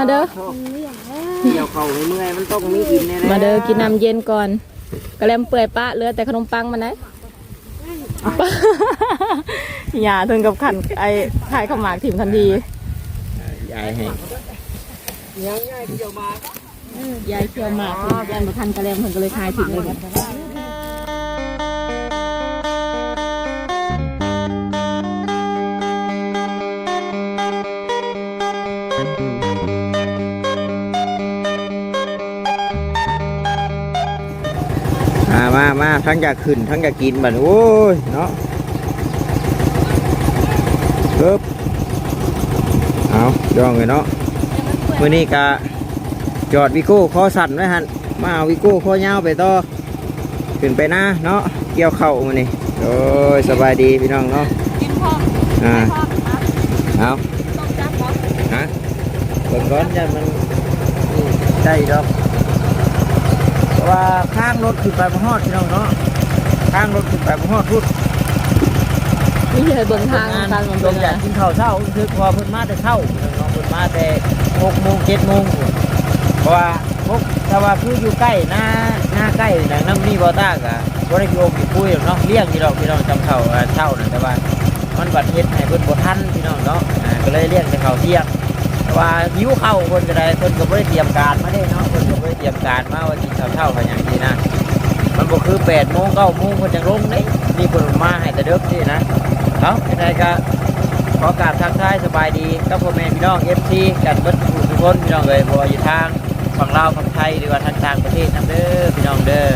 มาเด้อมาเด้อเกี่ยวเข่าเมื่อยมันต้องมีกินแน่ๆมาเด้อกินน้ำเย็นก่อนกระแลมเปื่อยปะเหลือแต่ขนมปังมันไหนอย่าถึงกับขันไอ้ถ่ายขาวหมากถิ่มทันทียายให้ยังไงเกี่ยวมายายเชื่อหมากยายมาทันกระแลมเพิ่นก็เลยถ่ายถิ่มเลย ทั้งอยากขึ้น ทั้งอยากกินบัดโอ้ยเนาะเอิบเอาดองเลยเนาะมื่อนี้กะจอดวิโก้คอสั่นไว้หันมาเอาวิโก้คอยาวไปต่อขึ้นไปหน้าเนาะเกี่ยวเข่ามื่อนี้โอ้ยสบายดีพี่น้องเนาะกินพ่ออ่าเอาต้องจับพ่อฮะเบิ่งก่อนยันมันได้ดอกเพราะ ว่าข้างรถขึ้นไปบ่ฮอดพี่น้องเนาะข้างรถขึ้นไปบ่ฮอดพุดนี่เลยเบิ่งทางทางมันลเป็นงไงจากกินข้าวเช้าคือพอเพิ่นมาแต่เช้าพี่น้องเพิ่นมาแต่หกโมงเจ็ดโมงพุ่นเพราะว่าพวกถ้าว่าคืออยู่ใกล้หน้าหน้าใกล้หนังน้ำนี่บ่ตากะบ่ได้โยมสิคุยหรอกเนาะเลี้ยงอยู่ดอกพี่น้องจำข้าวเช้านั่นแต่ว่ามันบัดเฮ็ดให้เพิ่นบ่ทันพี่น้องเนาะอ่าก็เลยเลี้ยงแต่ข้าวเที่ยงแต่ ว่าหิวเข้าวเพิ่นก็ได้เพิ่นก็บ่ได้เตรียมการมาเด้เนาะเพิ่นก็บ่ได้เตรียมการมาว่ากินข้าวเช้ากันอย่างนี้นะมันบ่คือ8โมง9โมงเพิ่นจังลงนี่เพิ่นมาให้แต่เด็กนี่นะเอ้าจังไดก็ขอกราบทักทายสบายดีกับพ่อแม่พี่น้อง FC กันเบิดทุกคนพี่น้องเอ้ยบ่ว่าอยู่ทางฝั่งลาวฝั่งไทยหรือว่าทางต่างประเทศนํเด้อพี่น้องเด้อ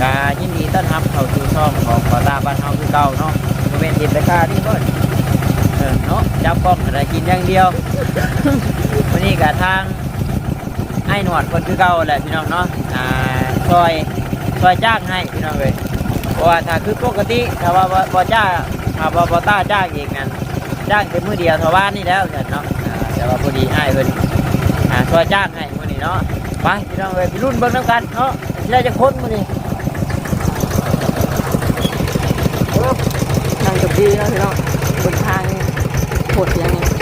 ก็ยินดีต้อนรับเข้าสู่ช่องของขอตาบ้านเฮาคือเก่าเนาะบ่แม่นเห็นแต่ค่านี่บ่ออ เนาะจับกล้องอะไรกินอย่างเดียววันนี้กับทางไอ้หนวดคนคือเก่าแหละพี่น้องเนาะอ่าซอยซอยจ้างให้พี่น้องเลยเพราะว่าถ้าคือปกติถ้าว่าบ่จ้าถ้าบ่บ่ต้าจ้างเองนั่นจ้างเป็นมือเดียวเท่าบ้านนี่แล้วเนี่ยเนาะแต่ว่าพอดีให้เพิ่นอ่าซอยจ้างให้มื้อนี้เนาะไปพี่น้องเลยไปรุ่นเบิ่งน้ำกันเนาะแล้จะค้นมื้อนี้ทางจบดีแล้วพี่น้องบนทาง โ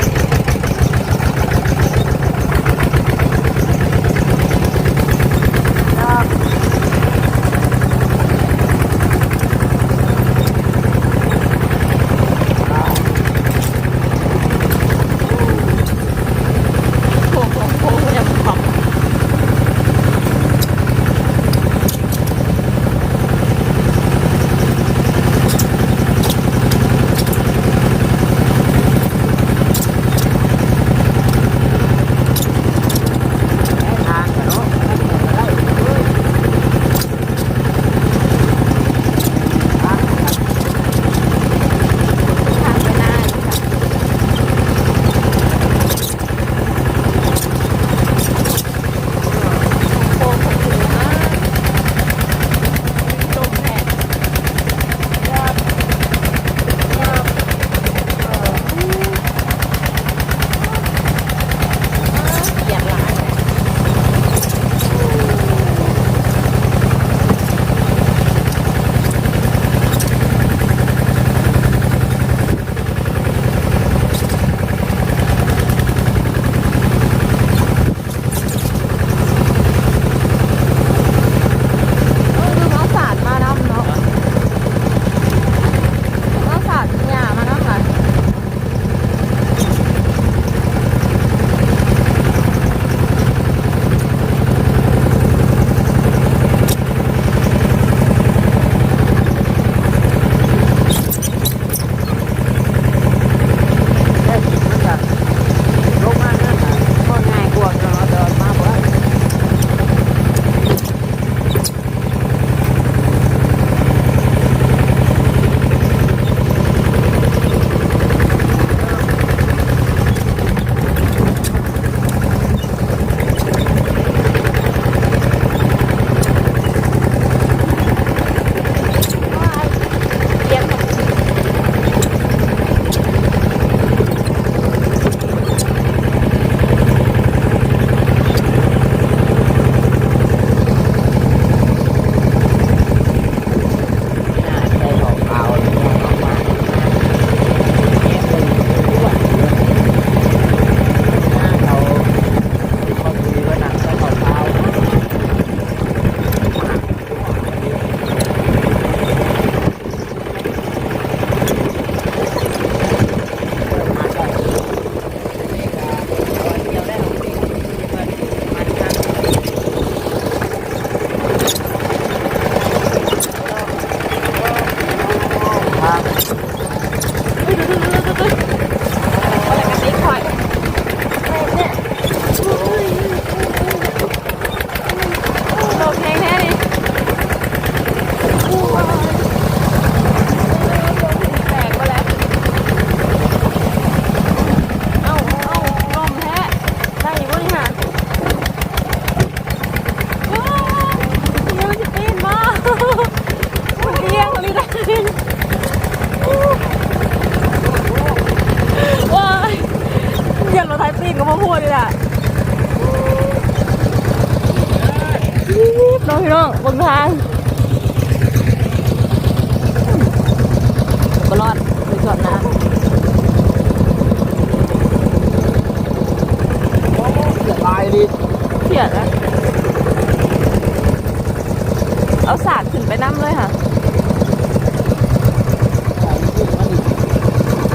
นไปน้ำเลยค่ะ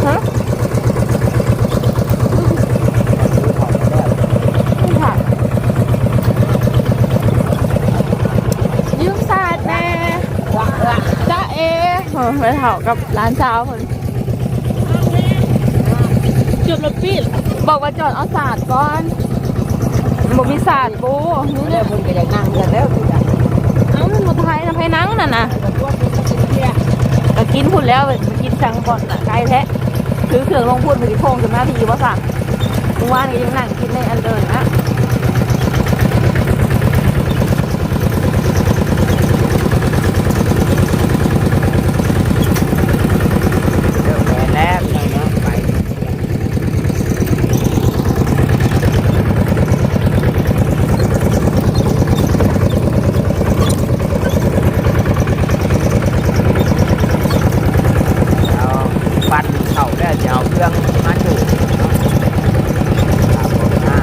ฮะนี่ค่ะยืมสาดแน่จ้าเอเออไปเถากับร้านเช้าวคนจุดระปิดบอกว่าจอดเอาสาดก่อนบอกมีสาดปูนี่แล้เนี่วยเพิ่นก็อยากนั่งกันแล้วคือกันเอ้า มันมดไทยนะให้นั่งน่ะนะก็กินพุ่นแล้วไปกินจังก่อนไกลแท้ถือเครื่องลงพุ่นไปที่โค้งจนหน้าทีว่าสั่งเมื่อวานนี้ยังนั่งกินในอันเดินนะ เดี๋ยวแม่แล้วพี่น้องเนาะไป เอาปั้นเข่าแล้วจะเอาเครื่องมาจูดเนาะครับผมอ่า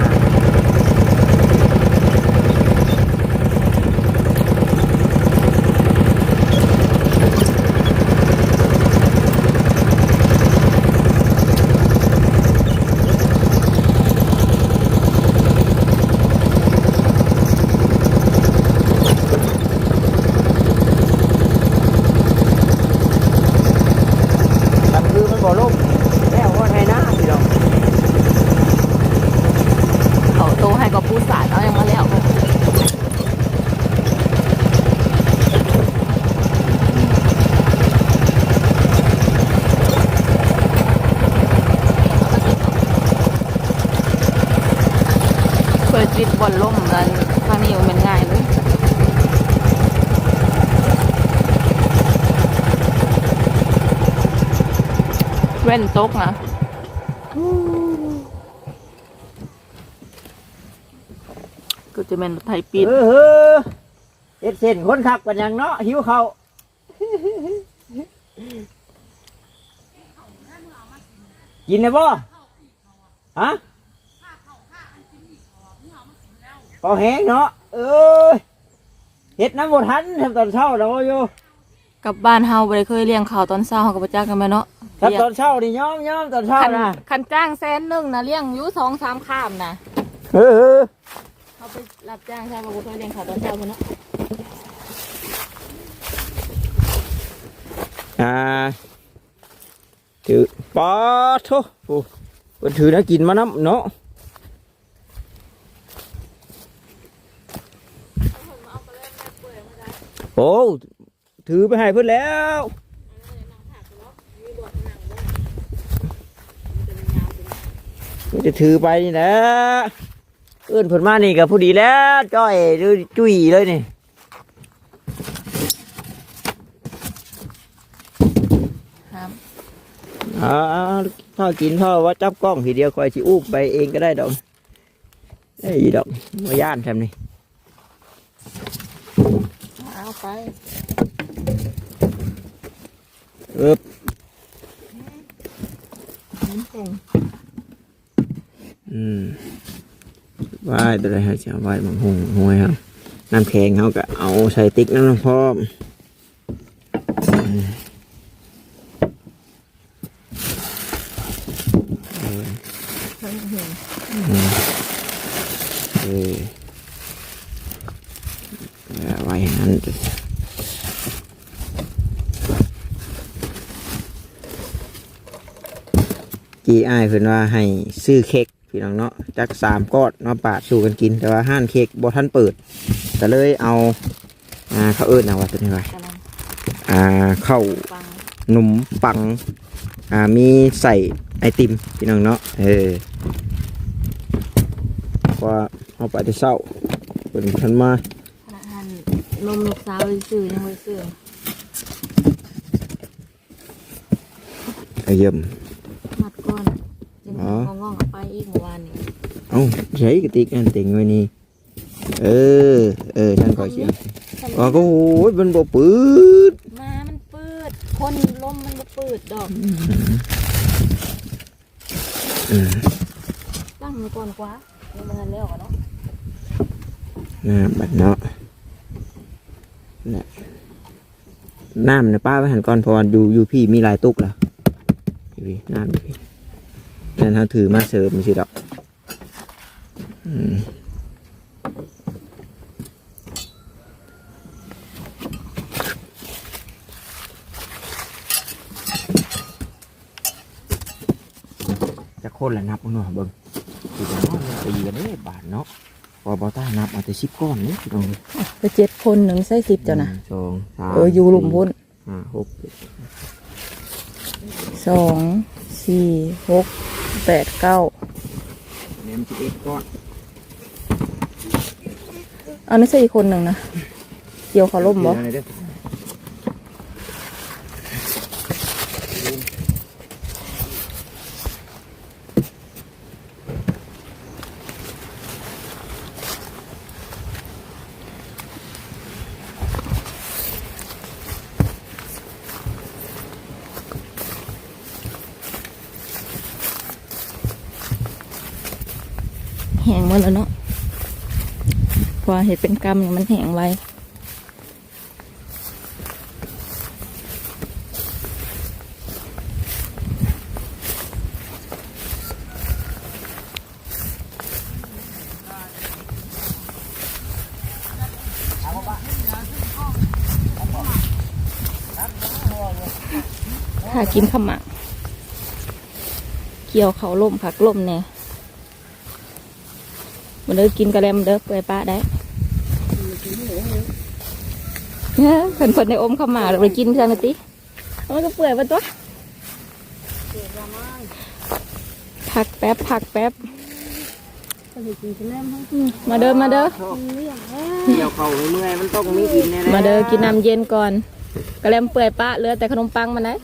ลำคือมันบ่ล่มแล้วว่าไงนะพี่น้อง เขาโตให้กับผู้สาดเอายังมาแล้วเคยจิตบอลล่มแล้วทางนี้มันเป็นง่ายเลย แว่นตกนะก็จะเป็นไทยปิดเออเออเอ็ดเส้นคนขับกันยังเนาะหิวเขาวกินได้บ่ฮะก็แห้งเนาะเอ้ยเฮ็ดน้ำบดทันทำตอนเช้าแล้วอยู่ กลับบ้านเฮาบ่ได้เคยเลี้ยงข้าวตอนเช้าเฮาก็บ่จักกันแม่เนาะ ทำตอนเช้านี่ย้อมย้อมตอนเช้าคันนะคันจ้างแสนหนึงนะเลี้ยงอยู่สองสามข้ามนะเออเออเฮาไปรับจ้างใช่บ่บ่เคยเลี้ยงข้าวตอนเช้าพุ่นเนาะอ่าถือปอโทโอ้เพิ่นถือนะกินมาน้ำเนาะโอ้ถือไปให้เพื่อนแล้ว นจะถือไปนี่แหละเอื้นเพิ่นมานี่กับผู้ดีแล้วจ้อยหรือจุ้ยเลยนี่ครับอ่าพ่อกินพ่อว่าจับกล้องทีเดียวคอยสิอู้ไปเองก็ได้ดอกไอ้ยดอกมาย่านทำนี่เอาไปเอบ อืมว่ายตัวไหนฮะจะว่ายบางหงหวยครับน้ำแข็งเขาก็เอาใส่ติ๊กน้ำพร้อมเออเออเอาไว้อย่างนั้นจ้ะจีอ้ายเพิ่นว่าให้ซื้อเค้ก พี่น้องเนาะจักสามก้อนมาปาดสู่กันกิน แต่ว่าห้านเค้กบ่ทันเปิดก็เลยเอาอ่าเขาเอิ้นนะว่าตัวนี้ว่ากำลังอ่าข้าวฟังหนุ่มปังอ่ามีใส่ไอติมพี่น้องเนาะเออว่าเอาไปที่เศร้าเพิ่นทันมาขณะนั้นนมลูกสาวซื้อยังบ่ได้ซื้อเอาเยี่ยมมัดก่อน ยังอ๋อ งองๆเอาไปอีกเมื่อวานนี้เอ้าใช้กระติกนั่นติงไว้นี่เออ เออท่านขอเชียร์ทำอ๋อก็โอ้ยมันบ่ปืดมา มันปืด คนลมมันบ่ปืดดอกอืมตั้งมาก่อนกว่ายังมันแล้วอะเนาะน้ำบัดเนาะน่ะน้ำนะป้าไปหันก่อนเพออยู่อยู่พี่มีหลายตุกแล้วพี่น้ำอยู่พี่ นั่นเขาถือมาเสิร์ฟมันสิดอกอืมจะคนละนับเอาหน่อยเบิ่งสิจะน้อยมันตีกันได้บาทเนาะพอบอต้านับเอาแต่สิบก้อนนี่พี่น้องไปเจ็ดคนหนึ่งใส่สิบเจ้านะหงสองสามเอออยู่หลุมพุ่นห้าหกเจ็ดสองสี่หก แปดเก้าเนมสิบเอ็ดก้อนเอานั่นใส่อีกคนหนึ่งนะ เกี่ยวเขาล่มบ่ เดี๋ยวหน่อยเด้อ แล้วเนาะพอเห็ดเป็นกรรมอย่างมันแห้งไว้ถ้ากินขมากเกี่ยวเขาล่มผักล่มเนี่ย มันเด้อกินกระเลมเด้อเปื่อยป้าได้เนี่ยเพิ่นเพิ่นในอมข้าวหมากแล้วไปกินเพื่อนมาติมันก็เปื่อยมาตัวพักแป๊บพักแป๊บอืมมาเด้อมาเด้อเกี่ยวเข่าเมื่อยมันต้องมีกินแน่ๆมาเด้อกินน้ำเย็นก่อนกระเลมเปื่อยป้าเหลือแต่ขนมปังมันได้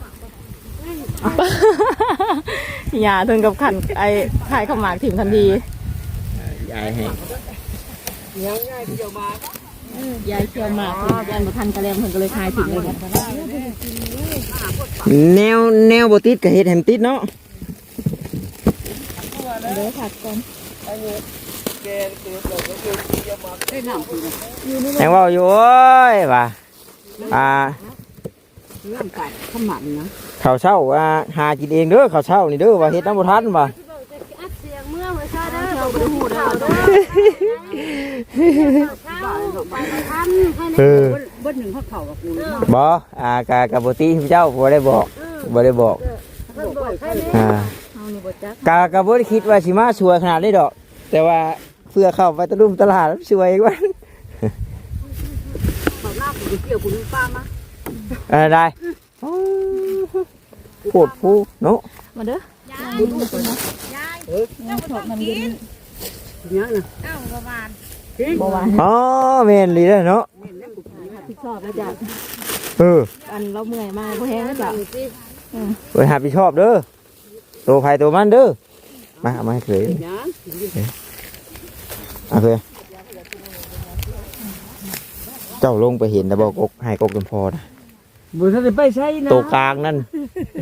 อย่าถึงกับขันไอ้ขายข้าวหมากถิ่มทันที ยายให้ยายเคี่ยวหมากเพิ่นยันบ่ทันกระเลมเพิ่นก็เลยขายถิ่มเลยครับแนวแนวบ่ติดกับเฮ็ดให้มันติดเนาะเด้อผักก่อนแงเว่าอยู่โอ้ยว่าอ่าเรื่องไก่ข้าวหมันนะข้าวเช้าอ่าหากินเองเด้อข้าวเช้านี่เด้อว่าเฮ็ดน้ำบ่ทันว่า เออเบิ้ลหนึ่งเขาเข่ากับกูบ่อ่ากะกะบ่ติเจ้าบ่ได้บอกบ่ได้บอกอ่าเฮานี่บ่จักกะกะบ่ได้คิดว่าสิมาช่วยขนาดนี้ดอก แต่ว่าเพื่อเข้าไปตะลุมตลาดแล้วช่วยอีกว่าเขาลาบกูเกี่ยวกูนึกป้ามาอะไรได้โคตรผู้เนาะมาเด้อ เนี้ยนะบ่หวานอ๋อแม่นลีเด้อเนาะพี่ชอบแล้วจ้ะเอออันเราเมื่อยมาบ่แห้งแล้วจ้ะไปหาพี่ชอบเด้อตัวไผตัวมันเด้อมาเอามาให้เคยเนี้ยเอาเคยเจ้าลงไปเห็นแต่บอกกกให้กกจนพอนะบุษไปใช่นะตัวกลางนั่น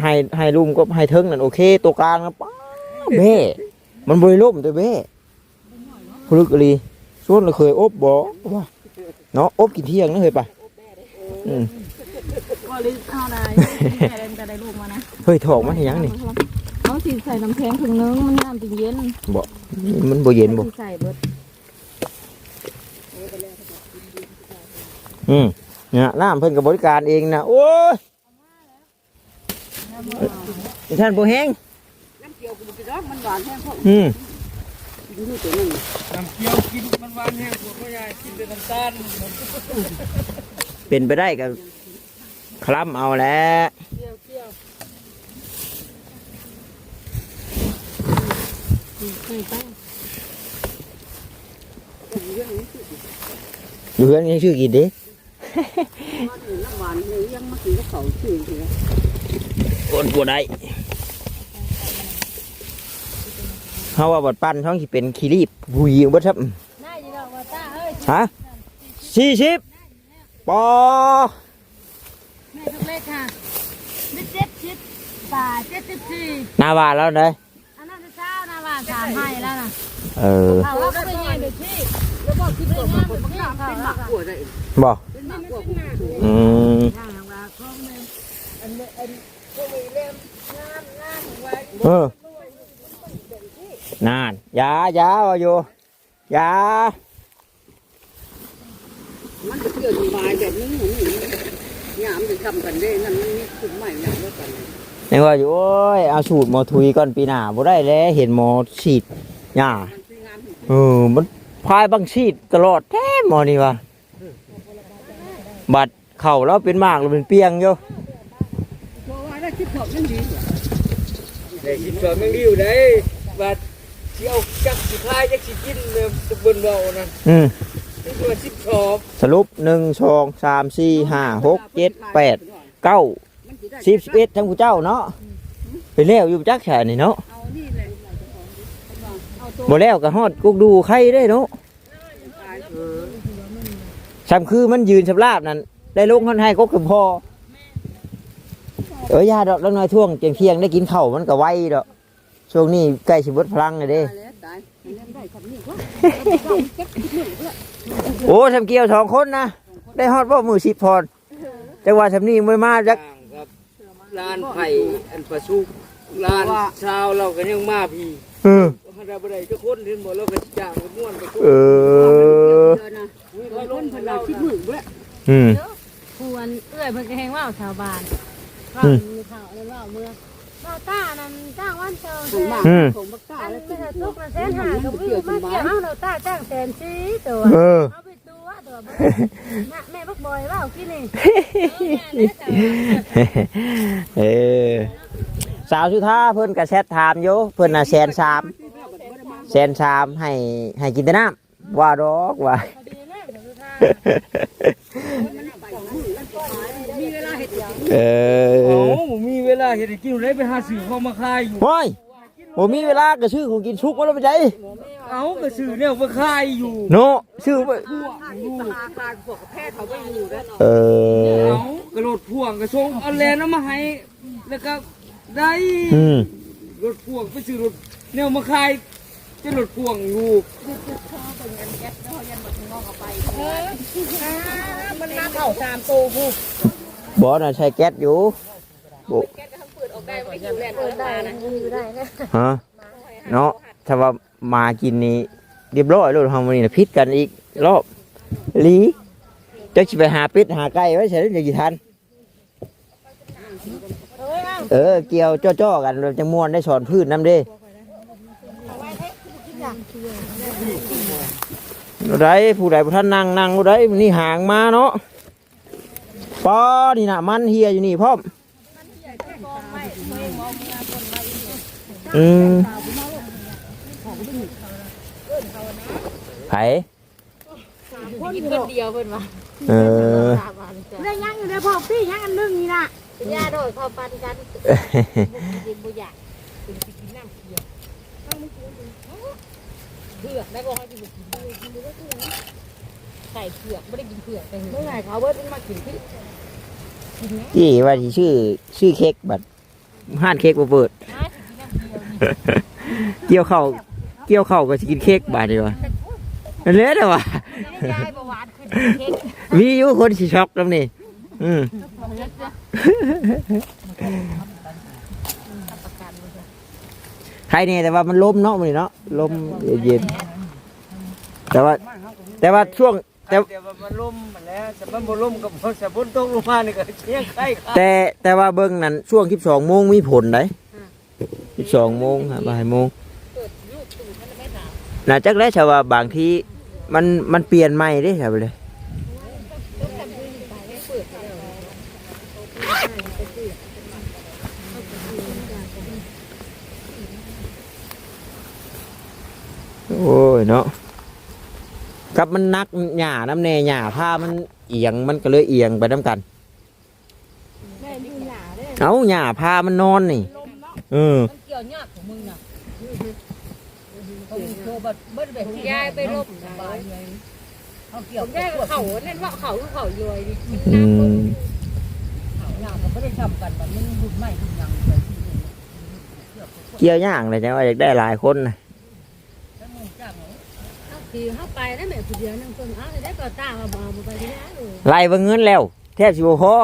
ให้ให้ลุมก็ให้เทิงนั่นโอเค ตัวกลางนะป้า เบ้มันบริล่มตัวเบ้พลึกอรีส่วนเราเคยอบบ่ว่าเนาะอบกินเที่ยงนะเคยปะอืมก็เลยข้าวได้แม่เล่นก็ได้ลูกมานะเฮ้ยถอกมันยังนี่เอาสิใส่น้ำแข็งถึงนึงมันน้ำจริงเย็นบ่มันบ่เย็นบ่สิใส่เบิดอืมเนี่ยน้ำเพิ่นกับบริการเองนะโอ้ยท่านบ่แห้ง กี่ยวกูกินแล้วมันหวานแห้งพวกอืมนี่ตัวนึงเป็นไปได้ก็คล้ำเอาแหล้วอยู่เพื่อนยังชื่อกินดิน้ำหวานเลยยังมากินกับเขาชื่อเดียวคนปวดได้ เขาว่าบดปั้นช่องที่เป็นขี้รีบบุยเบดครับได้อยู่ดอกว่าตาเอ้ยฮะสี่สิบปอแม่ทุกเลขค่ะมิเจ็ดชิดบาทเจ็ดสิบสี่หน้าบ้านแล้วเด้อันนั้นเช้านะว่าสามให้แล้วนะเออเอาแล้วก็ไปเงี้ยเดี๋ยวที่แล้วบอกคิดก่อนมันเป็นเป็นหมักกลัวได้บ่เป็นหมักกลัวผู้สูงอืมทางว่าเขาเนี่ยอันนี้อันพวกมีเล่มงามงามไว้เออ นานยายาว่าอยู่ยามันจะเกิดวายแบบนี้หนูหยามจะทำกันได้นั่นนี่คุ้มใหม่หยามด้วยกันนี่ว่าอยู่โอ้ยเอาสูตรหมอทุยก่อนปีหน้าบ่ได้แล้วเห็นหมอฉีดหญ้ามันคืองามเออมันพายบางฉีดตลอดแท้หมอนี่ว่าบัดเข่าแล้วเป็นมากแล้วเป็นเปียงอยู่เพราะว่าได้คิดถอดนั่นดีเด็กกินสวนแมงริ้วได้บัด เที่ยวจักสิคายจักสิกินเนี่ยตะเบิ่นเบานะอืมนี่ตัวสิบชอบสรุปหนึ่งสองสามสี่ห้าหกเจ็ดแปดเก้าสิบสิบเอ็ดทั้งผู้เจ้าเนาะไปแล้วอยู่จักแค่นี่เนาะเอานี่เลยเอาตัวบ่แล้วก็ฮอดกุกดูใครได้เนาะตายเออสำคือมันยืนสำลาบนั่นได้ลงคนให้ก็คือพอเออยาดอกแล้วน้อยท่วงเจียงเพียงได้กินข้าวมันก็ไวดอก ช่วงนี้ใกล้สิเบิดพลังเลยเด้ตายแล้วตายยังได้คำนี้ก็เจ็บคิดหนึ่งเพื่อโอ้ทำเกี่ยวสองคนนะ ได้ฮอดบ่มือสิบพรจังหวะทำนี้ไม่มาจักต่างครับลานไผ่อันประสุกลานชาวเราก็ยังมาพี่เออถ้าเราบ่ได้จะคนเห็นบ่เราก็จ้างไปม่วนไปทุกเออเจอนะเราล้นพลังคิดหนึ่งเพื่ออืมควรเอื้อยเพิ่นก็แฮงว่าชาวบ้านว่าอืมมีข่าวแล้วว่าเมื่อ ว่าต้านั่นจ้างวันเชิงผมมาอืมผมบักตาอันแล้วนี้ทุกข์นะแสนหาก็มีมาเกี่ยวเอาเราต้าจ้างแสนซีตัวเออเอาไปตัวตัวบ่แม่แม่บักบอยว่าเอากินนี่เออสาวสุธาเพิ่นก็แชทถามอยู่เพิ่นน่ะแสนสามแสนสามให้ให้กินแต่น้ำว่าดอกว่า ดีแน่เดี๋ยวดูท่ามีเวลา เห็ดเอโอ้อมีเวลาเฮ็ดให้กินเลยไปหาซื้อเข้ามาขายอยู่โอ้ยผมมีเวลาก็ซื้อของกินชุกมาแล้วไปใจเอาก็ซื้อเนี่ยมาขายอยู่โนซื้อไปอยู่ปลาการพวกแพทย์เขาไปอยู่แล้วเออเอากระโดดพ่วงกระชงเอาแลนเอามาให้แล้วก็ได้อืมรถพ่วงไปซื้อรถแนวมาขายจะรถพ่วงอยู่มันน้ำเข่าสามตัวผู้ บอสน่ะใช้แก๊สอยู่บุได้อยู่ได้นะฮะเนาะถ้าว่ามากินนี่เรียบร้อยแล้วทำวันนี้นะพิษกันอีกรอบลีจะไปหาเป็ดหาไก่ไว้ใช่หรือจะทันเออ เกี่ยวจ้อๆกันเราจะม่วนได้สอนพืชน้ำเด้ผู้ใดผู้ใดผู้ท่านนั่งนั่งผู้ใดนี่ห่างมาเนาะ ปอนี่นะมันเฮียอยู่นี่พ่อมอืมไผกินคนเดียวเพิ่นว่าเออได้ยังอยู่ในพอกพี่ยังอันนึงนี่น่ะยาโดยเขาปันกันกินบ่อยากกินสิกินน้ำเขียวเผือกได้บ่ให้กินกินกินได้คือไก่เผือกไม่ได้กินเผือกไปเมื่อไงเขาเบิดมากินที่ ที่ว่าที่ชื่อชื่อเค้กบัดห้านเค้กบ่เปิด เกี่ยวเข้าวเกี่ยวเข้าวก็สิกินเค้กบาดเดียวะนั่นแหละแต่ว่ายายประวัติคือเค้กมีอยู่คนสิช็อกแล้วนี่อืมใครเนี่ยแต่ว่ามันลมเนาะมันนี่เนาะลมเย็นๆแต่ว่า แต่ว่าช่วง แต่แต่ว่ามันล่มมันแล้วแต่มันบ่ล่มกับพอสะบนตกลงมานี่ก็เชียงไข่ครับแต่แต่ว่าเบิ่งนั้นช่วง12โมงมีผลได้12โมงฮะบ่ายโมงน่าจักได้ชาวว่าบางทีมันมันเปลี่ยนใหม่เด้ครับเลยโอ้ยเนาะ กับมันนักหญ้าน้ำแน่หญ้าผ้ามันเอียงมันก็เลยเอียงไปน้ำกันเอาหญ้าผ้ามันนอนนี่เออมันเกี่ยวยากของมึงน่ะเขาโทรบัดเบิ้ลแบบยายไปลบสบายเลยเขาเกี่ยวผมได้เขาเล่นว่าเขาคือเขาลอยดิอืมเขาหน้าก็ไม่ได้ทำกันแบบมันบุญไม่บุญยังไปที่นี่เกี่ยวกับเกี่ยวย่างเลยจังว่าอยากได้หลายคนนะ ทั้งมึงจ้างเหรอ เขาขี่เข้าไปแล้วแม่ผู้เดียวนั่งคนอ้าวได้ก็ตามาบ่ไปที่ไหนเลยไล่เบิ่งเงินแล้ว แทบสิบ่พอ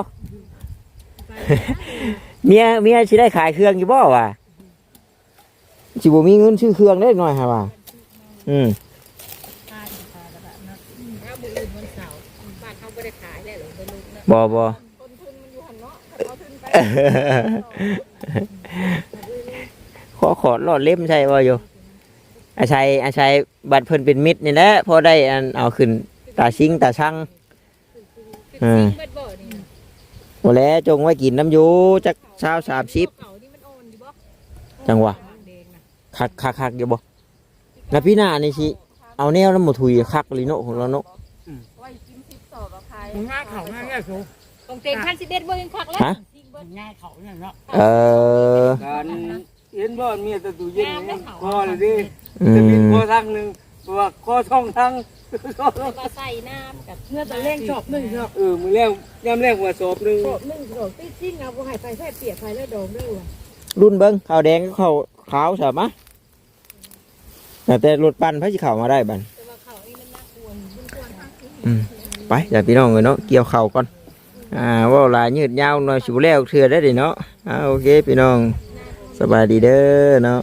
ไปเมียเมียสิได้ขายเครื่องอยู่บ่วะสิบ่มีเงินซื้อเครื่องได้หน่อยฮะว่าอืมตายตายแล้วนะถ้าบุญอื่นวันเสาร์บ้านเขาไม่ได้ขายแล้วหรอไปลุกนะบ่บ่ คนทุนมันอยู่หันเนาะเขาทุนไป ขอขอรอดเล่มใช่บ่อยู่ อาชัยอาชัยบัตรเพิ่นเป็นมิตรนี่แหละพอได้อันเอาขึ้นตาชิงตาช่างคือซิงเบิดบ่นี่บ่แล้วจงไว้กินน้ำอยู่จักเช้าสามสิบ เก่านี่มันอ่อนอยู่บ่จังหวะ แดงนะคักคักคักอยู่บ่แล้วพี่หน้านี่สิเอาแนวน้ำหมูถุยคักลิโนของเราเนาะง่ายเขาง่ายง่ายสูตรงเต็งพันสิบเอ็ดบ่ยังคักแล้วฮะซิงเบิดง่ายเขาเนี่ยเนาะ เออการ เห็นบ่เมียแตะตู้เย็นนี่พอเลยดิอืจะมีมข้อทางหนึ่งเพราะว่าข้อช่องทางมาใส่น้ำกับเนื้อตะเล่งชอบนึ่งชอบเออมือแรกย่ำแรกว่าสอบหนึ่งโขบนึ่งโขบตีซิ่งเอาบ่ให้ไปแค่เปียกไปแล้วโดมด้วยว่ะรุ่นเบิ้งขาวแดงก็ขาวขาวใช่ไหมแต่แต่รถปั่นพระสิเข่ามาได้บันแต่ว่าเขานี่มันน่ากลัวมันควรทางนี้อืมไปเดี๋ยวพี่น้องเลยเนาะเกี่ยวเข่าก่อนอ่าเว่าหลายยืดยาวหน่อยสิบแล้วเทื่อได้ดิเนาะอ่าโอเคพี่น้อง สบายดีเด้อเนาะ